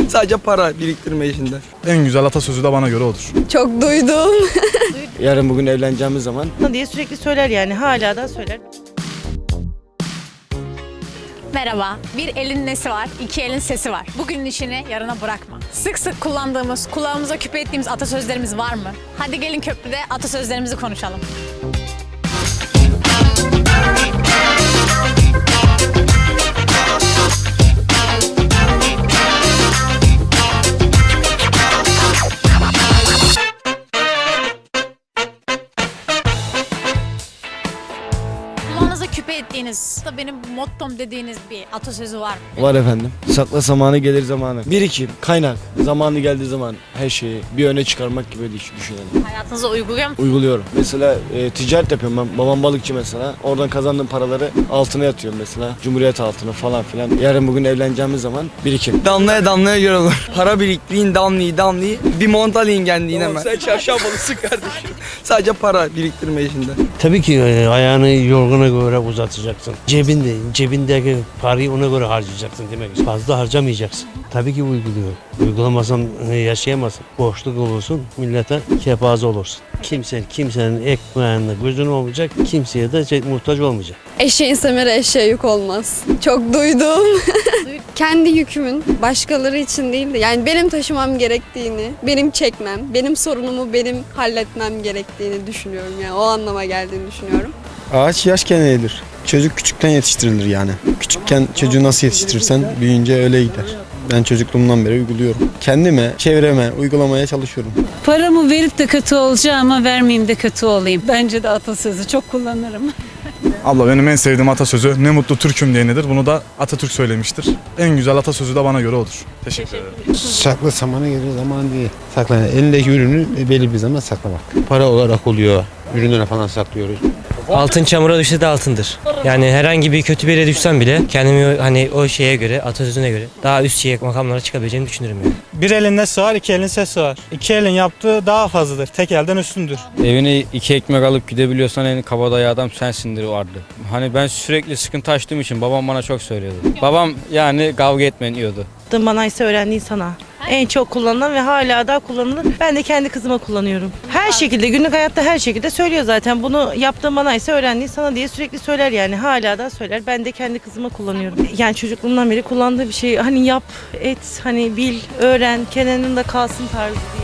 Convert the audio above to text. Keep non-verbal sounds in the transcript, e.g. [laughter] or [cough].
[laughs] Sadece para biriktirme işinde. En güzel atasözü de bana göre odur. Çok duydum. [laughs] Yarın bugün evleneceğimiz zaman diye sürekli söyler yani hala da söyler. Merhaba. Bir elin nesi var, iki elin sesi var. Bugünün işini yarına bırakma. Sık sık kullandığımız, kulağımıza küpe ettiğimiz atasözlerimiz var mı? Hadi gelin köprüde atasözlerimizi konuşalım. Küpe ettiğiniz, da benim mottom dediğiniz bir atasözü var mı? var efendim. Sakla zamanı gelir zamanı. Birikim, kaynak, zamanı geldiği zaman her şeyi bir öne çıkarmak gibi düş- düşünelim. Hayatınıza uyguluyor musunuz? Uyguluyorum. Mesela e, ticaret yapıyorum ben. Babam balıkçı mesela. Oradan kazandığım paraları altına yatıyorum mesela. Cumhuriyet altına falan filan. Yarın bugün evleneceğimiz zaman birikim. Damlaya damlaya göl olur. [laughs] Para biriktirin damlayı damlayı. Bir mont alayım kendine hemen. Sen çarşambalısın kardeşim. Sadece para biriktirme işinde. Tabii ki e, ayağını yorgana göre uzatacaksın. Cebinde, cebindeki parayı ona göre harcayacaksın demek. Fazla harcamayacaksın. Tabii ki uyguluyor. Uygulamazsan e, yaşayamazsın. Boşluk olursun, millete kepaze olursun. Kimse, kimsenin ekmeğinde gözün olmayacak, kimseye de şey, muhtaç olmayacak. Eşeğin semeri eşeğe yük olmaz. Çok duydum. [laughs] Kendi yükümün başkaları için değil de yani benim taşımam gerektiğini, benim çekmem, benim sorunumu benim halletmem gerektiğini düşünüyorum yani o anlama geldiğini düşünüyorum. Ağaç yaşken eğilir. Çocuk küçükten yetiştirilir yani. Küçükken çocuğu nasıl yetiştirirsen büyüyünce öyle gider. Ben çocukluğumdan beri uyguluyorum. Kendime, çevreme uygulamaya çalışıyorum. Paramı verip de kötü olacağıma vermeyeyim de kötü olayım. Bence de atasözü çok kullanırım. [laughs] Abla benim en sevdiğim atasözü ne mutlu Türk'üm diyenidir. Bunu da Atatürk söylemiştir. En güzel atasözü de bana göre odur. Teşekkür ederim. Sakla zamanı gelir zaman değil. Sakla elindeki ürünü belli bir zaman saklamak. Para olarak oluyor. Ürünlere falan saklıyoruz. Altın çamura düşse de altındır. Yani herhangi bir kötü bir yere düşsem bile kendimi hani o şeye göre, atasözüne göre daha üst şeye makamlara çıkabileceğimi düşünürüm yani. Bir elin nesi var, iki elin sesi var. İki elin yaptığı daha fazladır. Tek elden üstündür. Evine iki ekmek alıp gidebiliyorsan en kabadayı adam sensindir vardı. Hani ben sürekli sıkıntı açtığım için babam bana çok söylüyordu. Babam yani kavga etmeyin diyordu. Bana ise öğrendiğin sana. En çok kullanılan ve hala da kullanılır. Ben de kendi kızıma kullanıyorum. Her şekilde günlük hayatta her şekilde söylüyor zaten. Bunu yaptığın bana ise öğrendiğin sana diye sürekli söyler yani. Hala da söyler. Ben de kendi kızıma kullanıyorum. Yani çocukluğumdan beri kullandığı bir şey. Hani yap, et, hani bil, öğren, kenarında kalsın tarzı.